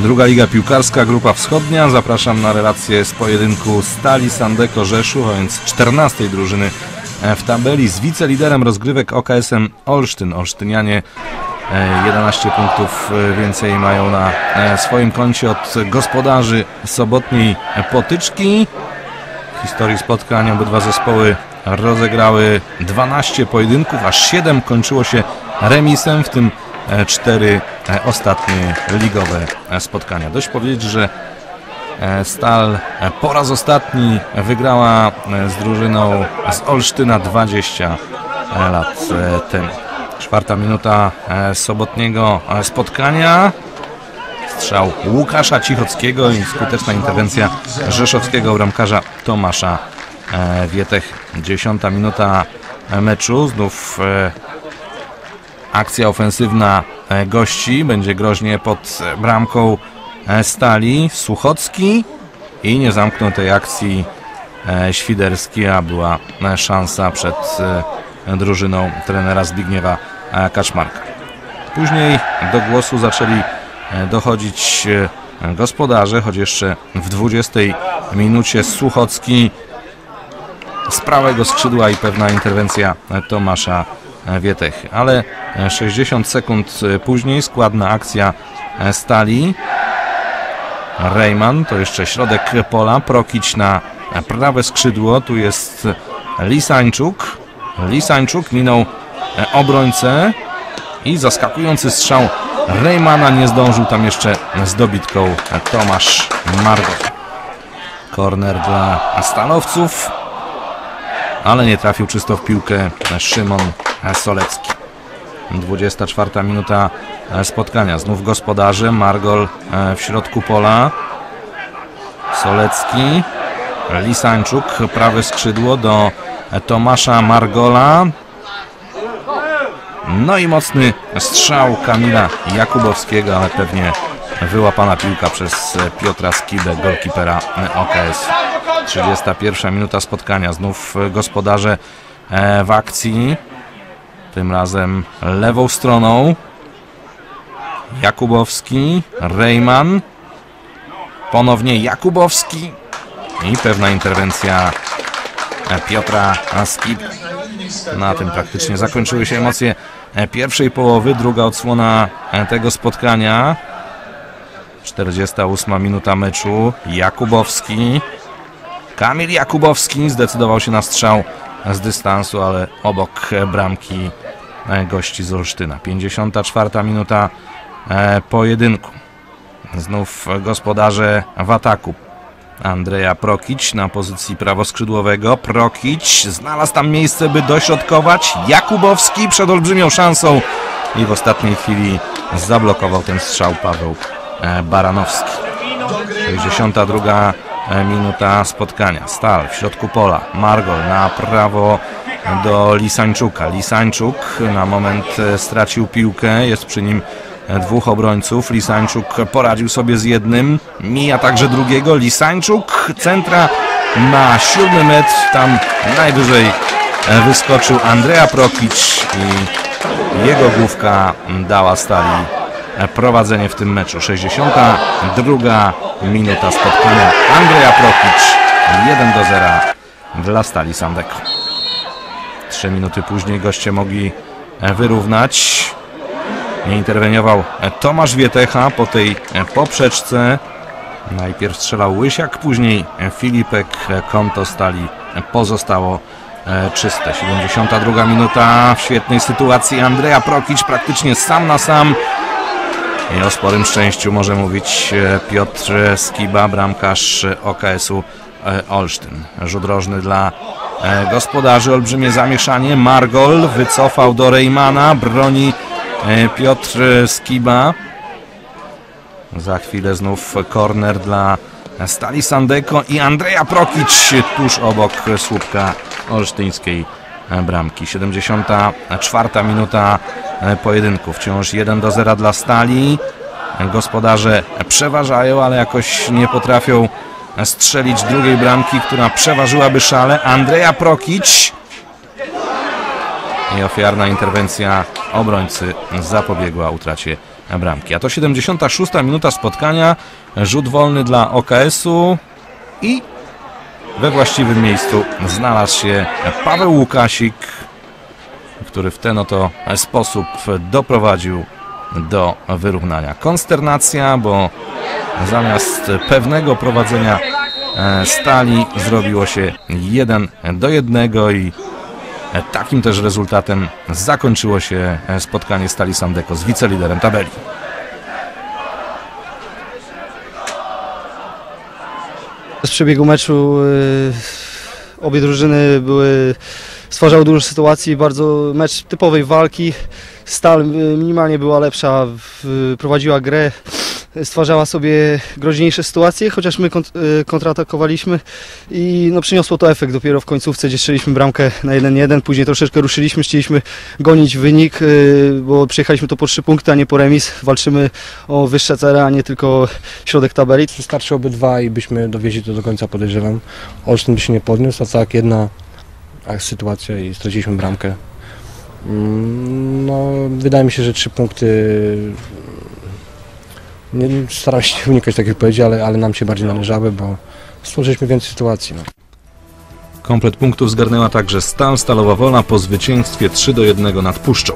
Druga Liga Piłkarska, Grupa Wschodnia. Zapraszam na relację z pojedynku Stali Sandeko Rzeszów, a więc 14 drużyny w tabeli z wiceliderem rozgrywek OKS-em Olsztyn. Olsztynianie 11 punktów więcej mają na swoim koncie od gospodarzy sobotniej potyczki. W historii spotkań obydwa zespoły rozegrały 12 pojedynków, aż 7 kończyło się remisem, w tym cztery ostatnie ligowe spotkania. Dość powiedzieć, że Stal po raz ostatni wygrała z drużyną z Olsztyna 20 lat temu. Czwarta minuta sobotniego spotkania. Strzał Łukasza Cichockiego i skuteczna interwencja rzeszowskiego bramkarza Tomasza Wietech. Dziesiąta minuta meczu. Znów akcja ofensywna gości. Będzie groźnie pod bramką Stali. Suchocki i nie zamknął tej akcji Świderski, a była szansa przed drużyną trenera Zbigniewa Kaczmarka. Później do głosu zaczęli dochodzić gospodarze, choć jeszcze w 20 minucie Suchocki z prawego skrzydła i pewna interwencja Tomasza Wietech. Ale 60 sekund później składna akcja Stali. Rejman to jeszcze środek pola. Prokić na prawe skrzydło. Tu jest Lisańczuk. Lisańczuk minął obrońcę i zaskakujący strzał Rejmana nie zdążył tam jeszcze z dobitką Tomasz Margo. Korner dla stalowców, ale nie trafił czysto w piłkę Szymon Solecki. 24 minuta spotkania. Znów gospodarze. Margol w środku pola. Solecki. Lisańczuk. Prawe skrzydło do Tomasza Margola. No i mocny strzał Kamila Jakubowskiego, ale pewnie wyłapana piłka przez Piotra Skibę, golkipera OKS. 31 minuta spotkania. Znów gospodarze w akcji. Tym razem lewą stroną. Jakubowski, Rejman. Ponownie Jakubowski. I pewna interwencja Piotra Skib. Na tym praktycznie zakończyły się emocje pierwszej połowy. Druga odsłona tego spotkania. 48 minuta meczu. Jakubowski. Kamil Jakubowski zdecydował się na strzał z dystansu, ale obok bramki gości z Olsztyna. 54 minuta pojedynku. Znów gospodarze w ataku. Andrzeja Prokić na pozycji prawoskrzydłowego. Prokić znalazł tam miejsce, by dośrodkować. Jakubowski przed olbrzymią szansą i w ostatniej chwili zablokował ten strzał Paweł Baranowski. 62 minuta spotkania. Stal w środku pola. Margol na prawo do Lisańczuka. Lisańczuk na moment stracił piłkę. Jest przy nim dwóch obrońców. Lisańczuk poradził sobie z jednym. Mija także drugiego. Lisańczuk centra na siódmy metr. Tam najwyżej wyskoczył Andrea Prokic i jego główka dała Stali prowadzenie w tym meczu. 62 minuta spotkania. Andrea Prokic 1 do 0 dla Stali Sandeko. Trzy minuty później goście mogli wyrównać. Nie interweniował Tomasz Wietecha po tej poprzeczce. Najpierw strzelał Łysiak, później Filipek. Konto Stali pozostało czyste. 72 minuta w świetnej sytuacji. Andrea Prokic praktycznie sam na sam. I o sporym szczęściu może mówić Piotr Skiba, bramkarz OKS-u Olsztyn. Rzut rożny dla gospodarzy. Olbrzymie zamieszanie. Margol wycofał do Rejmana. Broni Piotr Skiba. Za chwilę znów korner dla Stali Sandeko i Andrzeja Prokic tuż obok słupka olsztyńskiej bramki. 74 minuta pojedynku. Wciąż 1 do 0 dla Stali. Gospodarze przeważają, ale jakoś nie potrafią strzelić drugiej bramki, która przeważyłaby szale. Andrzeja Prokic i ofiarna interwencja obrońcy zapobiegła utracie bramki. A to 76 minuta spotkania, rzut wolny dla OKS-u i we właściwym miejscu znalazł się Paweł Łukasik, który w ten oto sposób doprowadził do wyrównania. Konsternacja, bo zamiast pewnego prowadzenia e, stali zrobiło się 1 do 1 i takim też rezultatem zakończyło się spotkanie Stali Sandeko z wiceliderem tabeli. Z przebiegu meczu y, obie drużyny były, stwarzały dużo sytuacji, bardzo mecz typowej walki. Stal y, minimalnie była lepsza, w, prowadziła grę, stwarzała sobie groźniejsze sytuacje, chociaż my kont, y, kontratakowaliśmy i no, przyniosło to efekt dopiero w końcówce, gdzie strzeliśmy bramkę na 1-1, później troszeczkę ruszyliśmy, chcieliśmy gonić wynik, y, bo przyjechaliśmy to po trzy punkty, a nie po remis. Walczymy o wyższe cele, a nie tylko środek tabeli. Wystarczyłoby dwa i byśmy dowieźli to do końca, podejrzewam. Olsztyn by się nie podniósł, a tak jedna sytuacja i straciliśmy bramkę. Mm, No, wydaje mi się, że trzy punkty. Nie, staram się unikać takich odpowiedzi, ale, ale nam się bardziej należały, bo stworzyliśmy więcej sytuacji. No. Komplet punktów zgarnęła także Stal Stalowa Wolna po zwycięstwie 3 do 1 nad Puszczą.